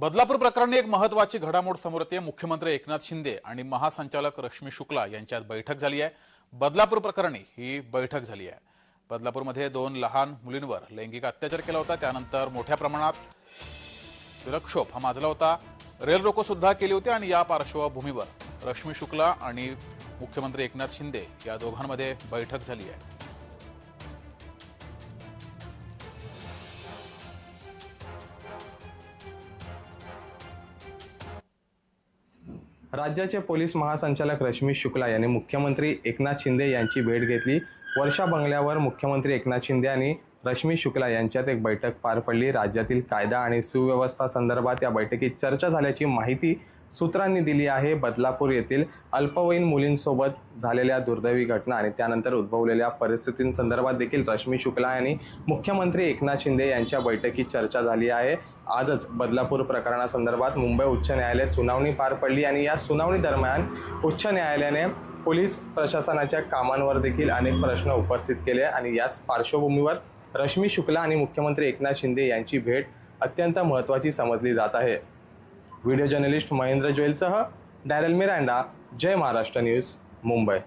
बदलापूर प्रकरणी एक महत्वाची घडामोड समोर येते. मुख्यमंत्री एकनाथ शिंदे आणि महासंचालक रश्मी शुक्ला यांच्यात बैठक झाली आहे. बदलापूर प्रकरणी ही बैठक झाली आहे. बदलापूरमध्ये दोन लहान मुलींवर लैंगिक अत्याचार केला होता. त्यानंतर मोठ्या प्रमाणात विरक्षोभ हा माजला होता. रेल रोको सुद्धा केली होती आणि या पार्श्वभूमीवर रश्मी शुक्ला आणि मुख्यमंत्री एकनाथ शिंदे या दोघांमध्ये बैठक झाली आहे. राज्याचे पोलीस महासंचालक रश्मी शुक्ला यांनी मुख्यमंत्री एकनाथ शिंदे यांची भेट घेतली. वर्षा बंगल्यावर मुख्यमंत्री एकनाथ शिंदे यांनी रश्मी शुक्ला यांच्यात एक बैठक पार पडली. राज्यातील कायदा आणि सुव्यवस्था संदर्भात या बैठकीत चर्चा झाल्याची माहिती सूत्रांनी दिली आहे. बदलापूर येथील अल्पवयीन मुलींसोबत झालेल्या दुर्दैवी घटना आणि त्यानंतर उद्भवलेल्या परिस्थितींसंदर्भात देखील रश्मी शुक्ला यांनी मुख्यमंत्री एकनाथ शिंदे यांच्या बैठकीत चर्चा झाली आहे. आजच बदलापूर प्रकरणासंदर्भात मुंबई उच्च न्यायालयात सुनावणी पार पडली आणि या सुनावणी दरम्यान उच्च न्यायालयाने पोलीस प्रशासनाच्या कामांवर देखील अनेक प्रश्न उपस्थित केले आणि याच पार्श्वभूमीवर रश्मी शुक्ला आणि मुख्यमंत्री एकनाथ शिंदे यांची भेट अत्यंत महत्त्वाची समजली जात आहे. Video journalist Mahendra ज्वेलसह Darryl Miranda Jai Maharashtra news Mumbai.